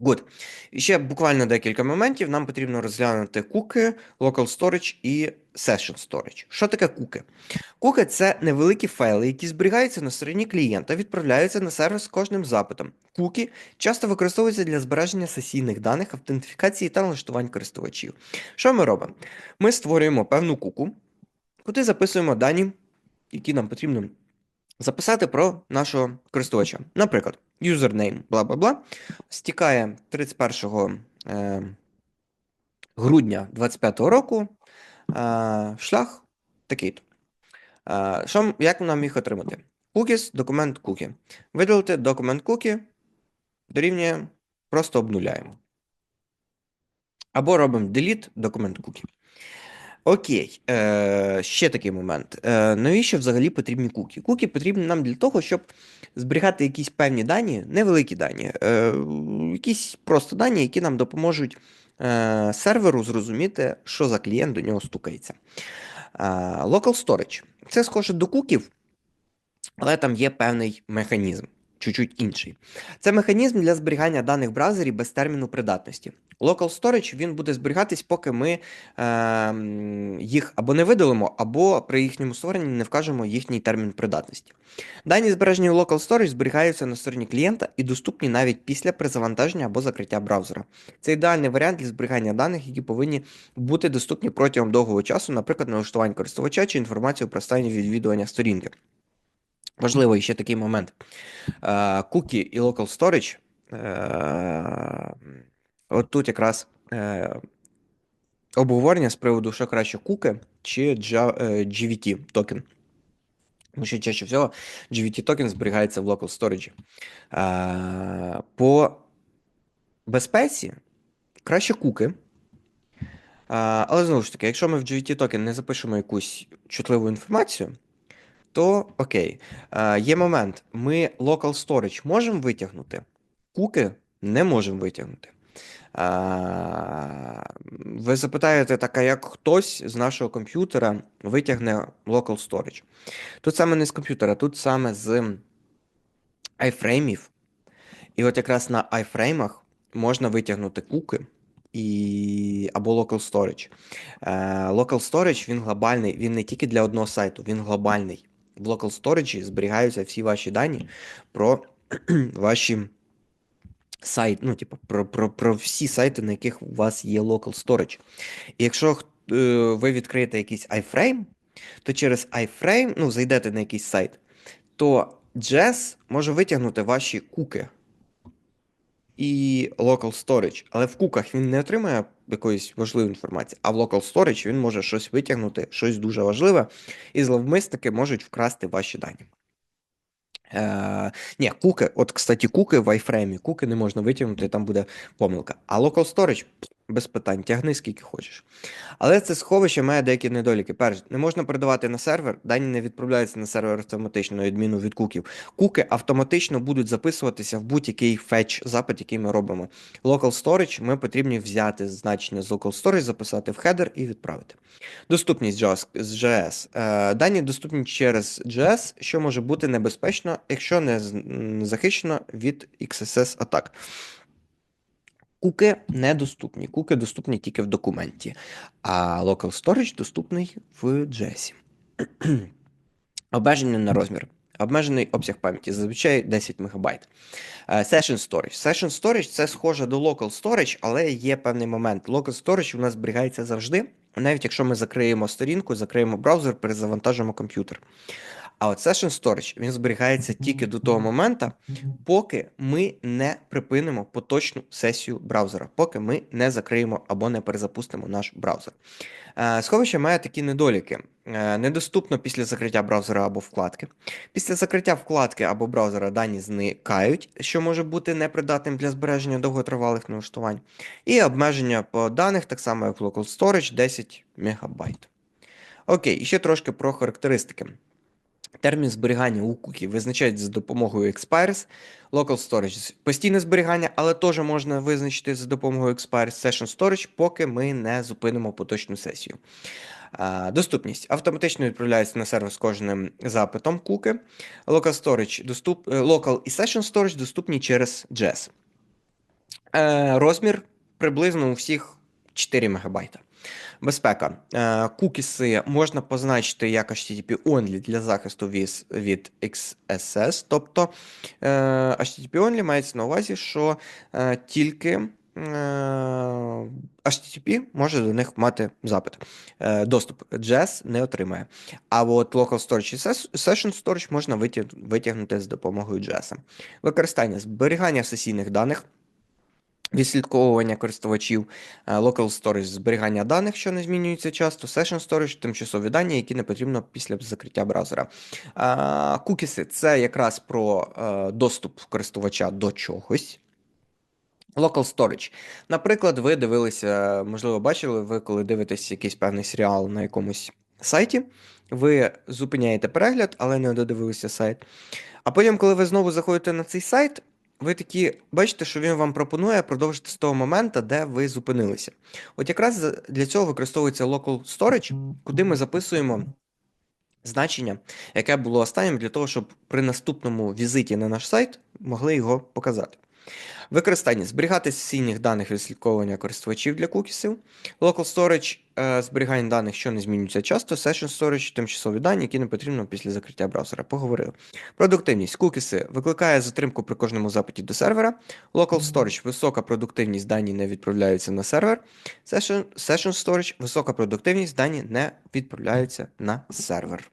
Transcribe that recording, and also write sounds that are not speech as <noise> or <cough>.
Good. І ще буквально декілька моментів. Нам потрібно розглянути куки, local storage і session storage. Що таке куки? Куки це невеликі файли, які зберігаються на стороні клієнта, відправляються на сервер з кожним запитом. Куки часто використовуються для збереження сесійних даних, автентифікації та налаштувань користувачів. Що ми робимо? Ми створюємо певну куку, куди записуємо дані, які нам потрібно записати про нашого користувача. Наприклад, username, бла бла бла, стікає 31 е, грудня 25 року. Е, шлях такий. Е, що, як нам їх отримати? Cookies, документ cookie. Видалити документ cookie дорівнює, просто обнуляємо. Або робимо delete документ cookie. Окей, е, ще такий момент. Е, навіщо взагалі потрібні куки? Куки потрібні нам для того, щоб зберігати якісь певні дані, невеликі дані, е, якісь просто дані, які нам допоможуть е, серверу зрозуміти, що за клієнт до нього стукається. Е, local storage. Це схоже до куків, але там є певний механізм, чуть-чуть інший. Це механізм для зберігання даних в браузері без терміну придатності. Local storage він буде зберігатись, поки ми е, їх або не видалимо, або при їхньому створенні не вкажемо їхній термін придатності. Дані збережені в Local Storage зберігаються на стороні клієнта і доступні навіть після перезавантаження або закриття браузера. Це ідеальний варіант для зберігання даних, які повинні бути доступні протягом довгого часу, наприклад, налаштувань користувача чи інформацію про стан відвідування сторінки. Важливий ще такий момент. Е, Кукі і Local Storage. е, От тут якраз е, обговорення з приводу, що краще куки чи GVT токен. Тому що чаще всього GVT токен зберігається в local storage. По безпеці краще куки. Але знову ж таки, якщо ми в GVT токен не запишемо якусь чутливу інформацію, то окей. Е, Є момент, ми local storage можемо витягнути, куки не можемо витягнути. А, ви запитаєте, так, а як хтось з нашого комп'ютера витягне local storage? Тут саме не з комп'ютера, тут саме з айфреймів. І от якраз на айфреймах можна витягнути куки і... або local storage. Е, local storage він глобальний, він не тільки для одного сайту, він глобальний. В local storage зберігаються всі ваші дані про <clears throat> ваші сайт, ну, типу, про, про, про всі сайти, на яких у вас є local storage. І якщо е, ви відкриєте якийсь iFrame, то через iFrame, ну, зайдете на якийсь сайт, то Jazz може витягнути ваші куки і local storage, але в куках він не отримає якоїсь важливої інформації, а в local storage він може щось витягнути, щось дуже важливе, і зловмисники можуть вкрасти ваші дані. Е, ні, куки, от, кстати, куки в iFrame, куки не можна витягнути, там буде помилка. А local storage без питань, тягни скільки хочеш. Але це сховище має деякі недоліки. Перш, не можна передавати на сервер, дані не відправляються на сервер автоматично, на відміну від куків. Куки автоматично будуть записуватися в будь-який фетч запит, який ми робимо. Local storage ми потрібні взяти значення з local storage, записати в хедер і відправити. Доступність з JS. Е, Дані доступні через JS, що може бути небезпечно, якщо не захищено від XSS атак. Куки недоступні. Куки доступні тільки в документі, а local storage доступний в JS. <clears throat> Обмеження на розмір. Обмежений обсяг пам'яті, зазвичай 10 МБ. Е, Session Storage. Session Storage це схоже до Local Storage, але є певний момент. Local Storage у нас зберігається завжди, навіть якщо ми закриємо сторінку, закриємо браузер, перезавантажимо комп'ютер. А от Session Storage він зберігається тільки до того моменту, поки ми не припинимо поточну сесію браузера, поки ми не закриємо або не перезапустимо наш браузер. Е, Сховище має такі недоліки. Е, Недоступно після закриття браузера або вкладки. Після закриття вкладки або браузера дані зникають, що може бути непридатним для збереження довготривалих налаштувань. І обмеження по даних, так само як Local Storage, 10 МБ. Окей, і ще трошки про характеристики. Термін зберігання у кукі визначають за допомогою expires, local storage – постійне зберігання, але теж можна визначити за допомогою expires session storage, поки ми не зупинимо поточну сесію. Доступність автоматично відправляється на сервер з кожним запитом куки. Local storage доступ... е, local і session storage доступні через JS. Е, розмір приблизно у всіх 4 МБ. Безпека. Е, Кукіси можна позначити як HTTP only для захисту від, XSS. Тобто е, HTTP only мається на увазі, що е, тільки HTTP може до них мати запит. Доступ JS не отримає. А от Local Storage і Session Storage можна витягнути з допомогою JS. Використання зберігання сесійних даних. Відслідковування користувачів, е, local storage – зберігання даних, що не змінюється часто, session storage – тимчасові дані, які не потрібно після закриття браузера. Кукіси – це якраз про е, доступ користувача до чогось. Local storage. Наприклад, ви дивилися, можливо, бачили, ви коли дивитесь якийсь певний серіал на якомусь сайті, ви зупиняєте перегляд, але не додивилися сайт. А потім, коли ви знову заходите на цей сайт, ви такі бачите, що він вам пропонує продовжити з того моменту, де ви зупинилися. От якраз для цього використовується local storage, куди ми записуємо значення, яке було останнім, для того, щоб при наступному візиті на наш сайт могли його показати. Використання зберігати сесійних даних відслідковування користувачів для кукісів. Local storage е, зберігання даних, що не змінюється часто. Session storage тимчасові дані, які не потрібно після закриття браузера. Поговорили. Продуктивність. Кукіси викликає затримку при кожному запиті до сервера. Local storage висока продуктивність дані не відправляються на сервер. Session, session storage висока продуктивність дані не відправляються на сервер.